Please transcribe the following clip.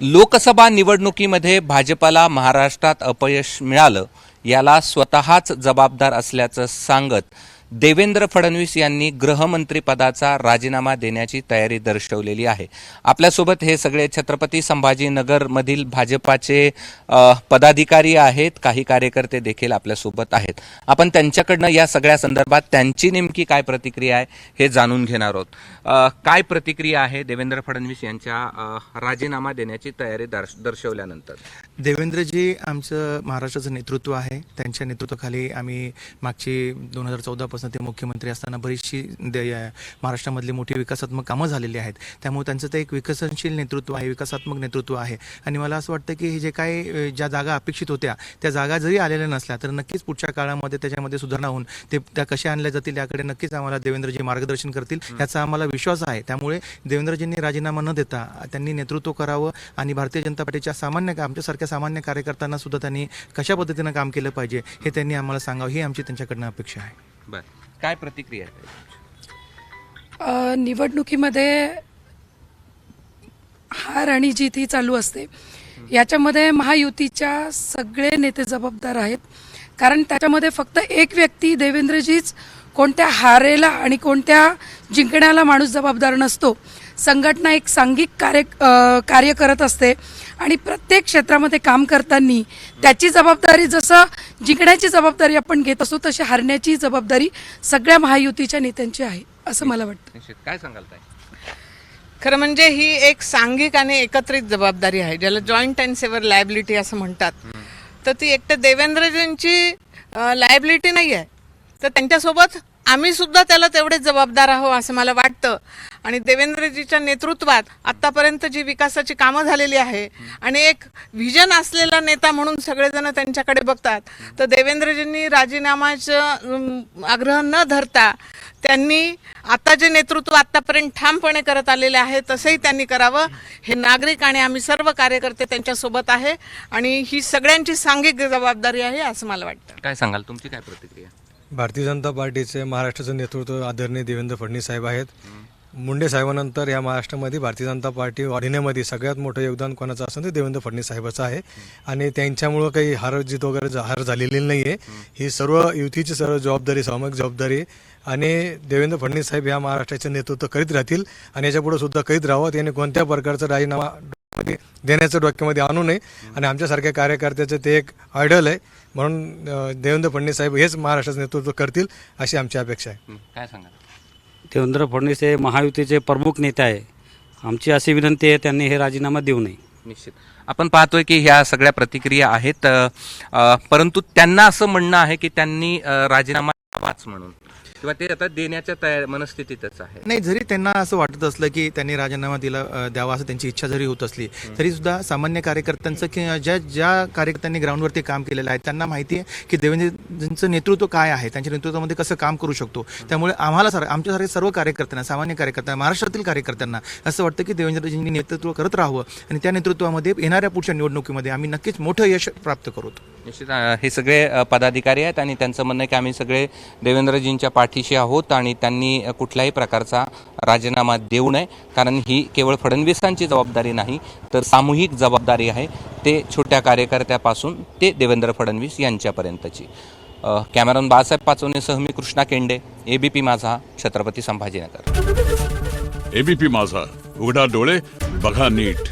लोकसभा निवडणुकीमध्ये भाजपाला महाराष्ट्रात अपयश मिळालं याला स्वतःच जबाबदार असल्याचं सांगत देवेंद्र फडणवीस यांनी गृहमंत्रीपदाचा राजीनामा देण्याची तयारी दर्शवलेली आहे. आपल्यासोबत हे सगळे छत्रपती संभाजीनगरमधील भाजपाचे पदाधिकारी आहेत. काही कार्यकर्ते देखील आपल्यासोबत आहेत. आपण त्यांच्याकडनं या सगळ्या संदर्भात त्यांची नेमकी काय प्रतिक्रिया आहे हे जाणून घेणार आहोत. काय प्रतिक्रिया आहे देवेंद्र फडणवीस यांच्या राजीनामा देण्याची तयारी दर्श- दर्शवल्यानंतर? देवेंद्रजी आमचं महाराष्ट्राचं नेतृत्व आहे. त्यांच्या नेतृत्वाखाली आम्ही मागची दोन हजार चौदा चौदापासून ते मुख्यमंत्री असताना बरीचशी महाराष्ट्रामधली मोठी विकासात्मक कामं झालेली आहेत. त्यामुळे त्यांचं ते एक विकसनशील नेतृत्व आहे विकासात्मक नेतृत्व आहे. आणि मला असं वाटतं की हे जे काय अ, ज्या जागा अपेक्षित होत्या त्या जागा जरी आलेल्या नसल्या तर नक्कीच पुढच्या काळामध्ये त्याच्यामध्ये सुधारणा होऊन ते त्या कशा आणल्या जातील याकडे नक्कीच आम्हाला देवेंद्रजी मार्गदर्शन करतील याचा आम्हाला विश्वास आहे. त्यामुळे देवेंद्रजींनी राजीनामा न देता त्यांनी नेतृत्व करावं आणि भारतीय जनता पार्टीच्या सामान्य आमच्यासारख्या सामान्य कार्यकर्त्यांना सुद्धा त्यांनी कशा पद्धतीनं काम केलं पाहिजे हे त्यांनी आम्हाला सांगावं ही आमची त्यांच्याकडनं अपेक्षा आहे. बर. काय प्रतिक्रिया आहे अ, निवडणुकीमध्ये हार आणि जीत ही चालू असते. याच्यामध्ये महायुतीच्या सगळे नेते जबाबदार आहेत. कारण त्याच्यामध्ये फक्त एक व्यक्ती देवेंद्रजीच कोणत्या हारेला आणि कोणत्या जिंकण्याला माणूस जबाबदार नसतो. संघटना एक सांघिक कार्य अ, कार्य करत असते. आणि प्रत्येक क्षेत्रामध्ये काम करताना त्याची जबाबदारी जसं जिंकण्याची जबाबदारी आपण घेत असतो तशी हारण्याची जबाबदारी सगळ्या महायुतीच्या नेत्यांची आहे असं मला वाटतं. निश्चित. काय सांगाल ताई? खरं म्हणजे ही एक सांघिक आणि एकत्रित जबाबदारी आहे ज्याला जॉईंट अँड सेवर लायबिलिटी असं म्हणतात. तर ती एकटं देवेंद्रजींची लायबिलिटी नाही आहे तर त्यांच्यासोबत आम्ही सुद्धा त्याला तेवढेच जबाबदार आहो असं मला वाटतं. आणि देवेंद्रजीच्या नेतृत्वात आतापर्यंत जी विकासाची कामं झालेली आहे आणि एक व्हिजन असलेला नेता म्हणून सगळेजण त्यांच्याकडे बघतात तर देवेंद्रजींनी राजीनामाचं आग्रह न धरता त्यांनी आता जे नेतृत्व आतापर्यंत ठामपणे करत आलेले आहे तसंही त्यांनी करावं. हे नागरिक आणि आम्ही सर्व कार्यकर्ते त्यांच्यासोबत आहे आणि ही सगळ्यांची सांघिक जबाबदारी आहे असं मला वाटतं. काय सांगाल? तुमची काय प्रतिक्रिया? भारतीय जनता पार्टीचे महाराष्ट्राचं नेतृत्व आदरणीय देवेंद्र फडणवीस साहेब आहेत. मुंडे साहेबानंतर या महाराष्ट्रामध्ये भारतीय जनता पार्टी वाढविण्यामध्ये सगळ्यात मोठं योगदान कोणाचं असं ते देवेंद्र फडणवीस साहेबाचं आहे. आणि त्यांच्यामुळं काही हार जीत वगैरे हार झालेली नाही आहे ही सर्व युतीची सर्व जबाबदारी सामूहिक जबाबदारी आणि देवेंद्र फडणवीस साहेब या महाराष्ट्राचे नेतृत्व करीत राहतील आणि याच्यापुढे सुद्धा करीत राहावं. त्याने कोणत्या प्रकारचा राजीनामा देण्याचं डोक्यामध्ये आणू नये. आणि आमच्यासारख्या कार्यकर्त्याचं ते एक आयडल आहे. म्हणून देवेंद्र फडणवीस साहेब हेच महाराष्ट्राचं नेतृत्व करतील अशी आमची अपेक्षा आहे. काय सांगाल? देवेंद्र फडणवीस हे महायुतीचे प्रमुख नेते आहे. आमची अशी विनंती आहे त्यांनी हे राजीनामा देऊ नये. निश्चित. आपण पाहतोय की ह्या सगळ्या प्रतिक्रिया आहेत अ, अ, परंतु त्यांना असं म्हणणं आहे की त्यांनी अ, राजीनामा द्यावाच म्हणून. किंवा ते आता देण्याच्या तयार मनस्थितीतच आहे. नाही जरी त्यांना असं वाटत असलं की त्यांनी राजीनामा दिला द्यावा असं त्यांची इच्छा जरी होत असली तरी सुद्धा सामान्य कार्यकर्त्यांचं की ज्या ज्या कार्यकर्त्यांनी ग्राउंडवरती काम केलेलं आहे त्यांना माहिती आहे की देवेंद्रजींचं नेतृत्व काय आहे त्यांच्या नेतृत्वामध्ये कसं काम करू शकतो. त्यामुळे आम्हाला सर आमच्यासारख्या सर्व कार्यकर्त्यांना सामान्य कार्यकर्त्यांना महाराष्ट्रातील कार्यकर्त्यांना असं वाटतं की देवेंद्रजींनी नेतृत्व करत राहावं आणि त्या नेतृत्वामध्ये येणाऱ्या पुढच्या निवडणुकीमध्ये आम्ही नक्कीच मोठं यश प्राप्त करू. निश्चित हे सगळे पदाधिकारी आहेत आणि त्यांचं म्हणणं आहे की आम्ही सगळे देवेंद्रजींच्या पाठीशी आहोत आणि त्यांनी कुठल्याही प्रकारचा राजीनामा देऊ नये. कारण ही केवळ फडणवीसांची जबाबदारी नाही तर सामूहिक जबाबदारी आहे ते छोट्या कार्यकर्त्यापासून ते देवेंद्र फडणवीस यांच्यापर्यंतची. कॅमेरॉन बाळासाहेब पाचवणेसह मी कृष्णा केंडे एबीपी माझा छत्रपती संभाजीनगर. एबीपी माझा उघडा डोळे बघा नीट.